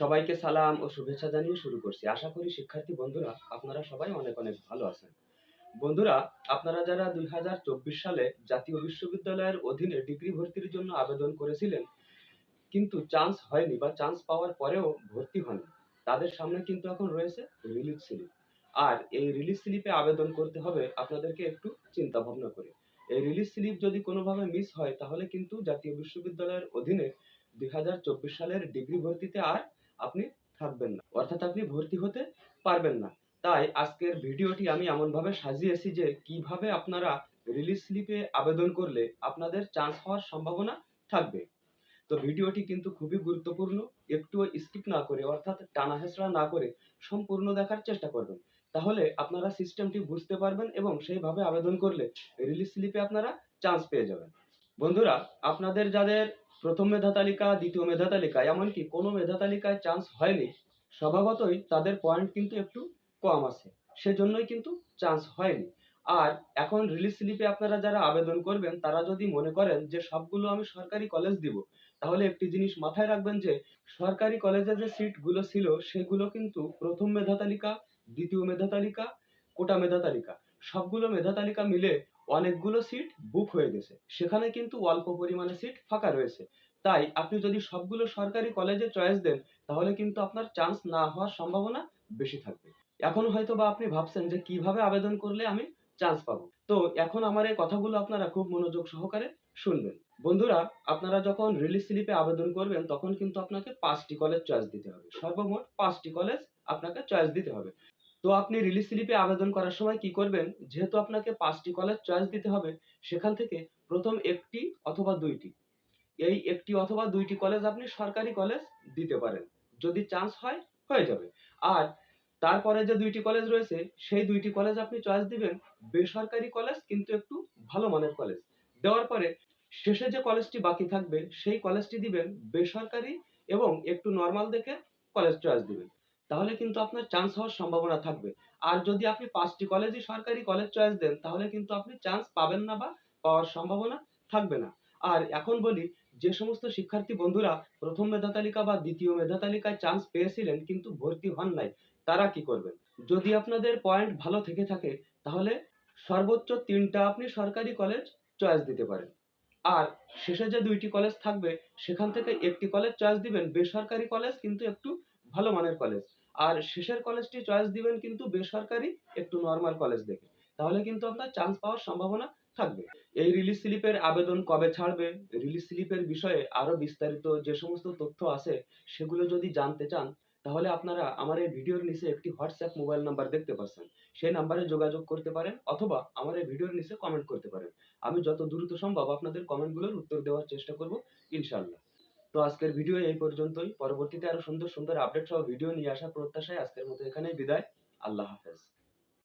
সবাইকে সালাম ও শুভেচ্ছা জানিয়ে শুরু করছি। আশা করি শিক্ষার্থী বন্ধুরা, আপনারা সবাই অনেক অনেক ভালো আছেন। বন্ধুরা, আপনারা যারা দুই সালে জাতীয় বিশ্ববিদ্যালয়ের অধীনে ডিগ্রি ভর্তির জন্য আবেদন করেছিলেন, কিন্তু চান্স হয়নি বা চান্স পাওয়ার পরেও ভর্তি হয়নি তাদের সামনে কিন্তু এখন রয়েছে রিলিজ স্লিপ। আর এই রিলিজ স্লিপে আবেদন করতে হবে আপনাদেরকে একটু চিন্তা ভাবনা করে। এই রিলিজ স্লিপ যদি কোনোভাবে মিস হয়, তাহলে কিন্তু জাতীয় বিশ্ববিদ্যালয়ের অধীনে দুই হাজার চব্বিশ সালের ডিগ্রি ভর্তিতে আর আপনি থাকবেন না। অর্থাৎ আপনি ভর্তি হতে পারবেন না। তাই আজকের ভিডিওটি আমি এমনভাবে সাজিয়েছি যে কীভাবে আপনারা রিলিজ স্লিপে আবেদন করলে আপনাদের চান্স হওয়ার সম্ভাবনা থাকবে। তো ভিডিওটি কিন্তু খুবই গুরুত্বপূর্ণ। একটুও স্কিপ না করে, অর্থাৎ টানা হেঁচড়া না করে সম্পূর্ণ দেখার চেষ্টা করবেন। তাহলে আপনারা সিস্টেমটি বুঝতে পারবেন এবং সেইভাবে আবেদন করলে রিলিজ স্লিপে আপনারা চান্স পেয়ে যাবেন। বন্ধুরা, আপনাদের যাদের প্রথম মেধা তালিকা দ্বিতীয় মেধা তালিকা এমনকি কোনো মেধা তালিকায় চান্স হয়নি। স্বভাবতই তাদের পয়েন্ট কিন্তু একটু কম আছে। সেজন্যই কিন্তু চান্স হয়নি। আর এখন রিলিজ স্লিপে আপনারা যারা আবেদন করবেন, তারা যদি মনে করেন যে সবগুলো আমি সরকারি কলেজ দিব, তাহলে একটি জিনিস মাথায় রাখবেন যে, সরকারি কলেজে যে সিটগুলো ছিল, সেগুলো কিন্তু প্রথম মেধা তালিকা দ্বিতীয় মেধা তালিকা কোটা মেধা তালিকা সবগুলো মেধা তালিকা মিলে অনেকগুলো সিট বুক হয়ে গেছে। সেখানে কিন্তু অল্প পরিমাণে সিট ফাঁকা রয়েছে। তাই আপনি যদি সবগুলো সরকারি কলেজে চয়েস দেন, তাহলে কিন্তু আপনার চান্স না হওয়ার সম্ভাবনা বেশি থাকবে। এখন হয়তো বা আপনি ভাবছেন যে কীভাবে আবেদন করলে আমি চান্স পাবো? তো এখন আমার এই কথাগুলো আপনারা খুব মনোযোগ সহকারে শুনবেন। বন্ধুরা, আপনারা যখন রিলিজ স্লিপে আবেদন করবেন, তখন কিন্তু আপনাকে পাঁচটি কলেজ চয়েস দিতে হবে। সর্বমোট পাঁচটি কলেজ আপনাকে চয়েস দিতে হবে। তো আপনি রিলিজ স্লিপে আবেদন করার সময় কি করবেন? যেহেতু আপনাকে পাঁচটি কলেজ চয়েস দিতে হবে, সেখান থেকে প্রথম একটি অথবা দুইটি। এই একটি অথবা দুইটি কলেজ আপনি সরকারি কলেজ দিতে পারেন। যদি চান্স হয়, হয়ে যাবে। আর তারপরে যে দুইটি কলেজ রয়েছে, সেই দুইটি কলেজ আপনি চয়েস দিবেন বেসরকারি কলেজ কিন্তু একটু ভালো মানের কলেজ দেওয়ার পরে শেষে যে কলেজটি বাকি থাকবে, সেই কলেজটি দিবেন বেসরকারি এবং একটু নর্মাল দেখে কলেজ চয়েস দিবেন। তাহলে কিন্তু আপনার চান্স হওয়ার সম্ভাবনা থাকবে। আর যদি আপনি পাঁচটি কলেজই সরকারি কলেজ চয়েস দেন, তাহলে কিন্তু আপনি চান্স পাবেন না বা পাওয়ার সম্ভাবনা থাকবে না। আর এখন বলি, যে সমস্ত শিক্ষার্থী বন্ধুরা প্রথম মেধা তালিকা বা দ্বিতীয় মেধা তালিকায় চান্স পেয়েছিলেন কিন্তু ভর্তি হন নাই, তারা কি করবেন? যদি আপনাদের পয়েন্ট ভালো থেকে থাকে, তাহলে সর্বোচ্চ তিনটা আপনি সরকারি কলেজ চয়েস দিতে পারেন। আর শেষে যে দুইটি কলেজ থাকবে, সেখান থেকে একটি কলেজ চয়েস দিবেন। বেসরকারি কলেজ কিন্তু একটু ভালো মানের কলেজ আর শেষের কলেজটি চয়েস দিবেন কিন্তু বেসরকারি, একটু নর্মাল কলেজ দেখে। তাহলে কিন্তু আপনার চান্স পাওয়ার সম্ভাবনা থাকবে। এই রিলিজ স্লিপের আবেদন কবে ছাড়বে? রিলিজ স্লিপের বিষয়ে আরও বিস্তারিত যে সমস্ত তথ্য আছে, সেগুলো যদি জানতে চান, তাহলে আপনারা আমার এই ভিডিওর নিচে একটি হোয়াটসঅ্যাপ মোবাইল নাম্বার দেখতে পাচ্ছেন সেই নাম্বারে যোগাযোগ করতে পারেন অথবা আমার এই ভিডিওর নিচে কমেন্ট করতে পারেন। আমি যত দ্রুত সম্ভব আপনাদের কমেন্টগুলোর উত্তর দেওয়ার চেষ্টা করব, ইনশাআল্লাহ। তো আজকের ভিডিও এই পর্যন্তই। পরবর্তীতে আরও সুন্দর সুন্দর আপডেট সহ ভিডিও নিয়ে আসার প্রত্যাশায় আজকের মতো এখানেই বিদায়। আল্লাহ হাফেজ।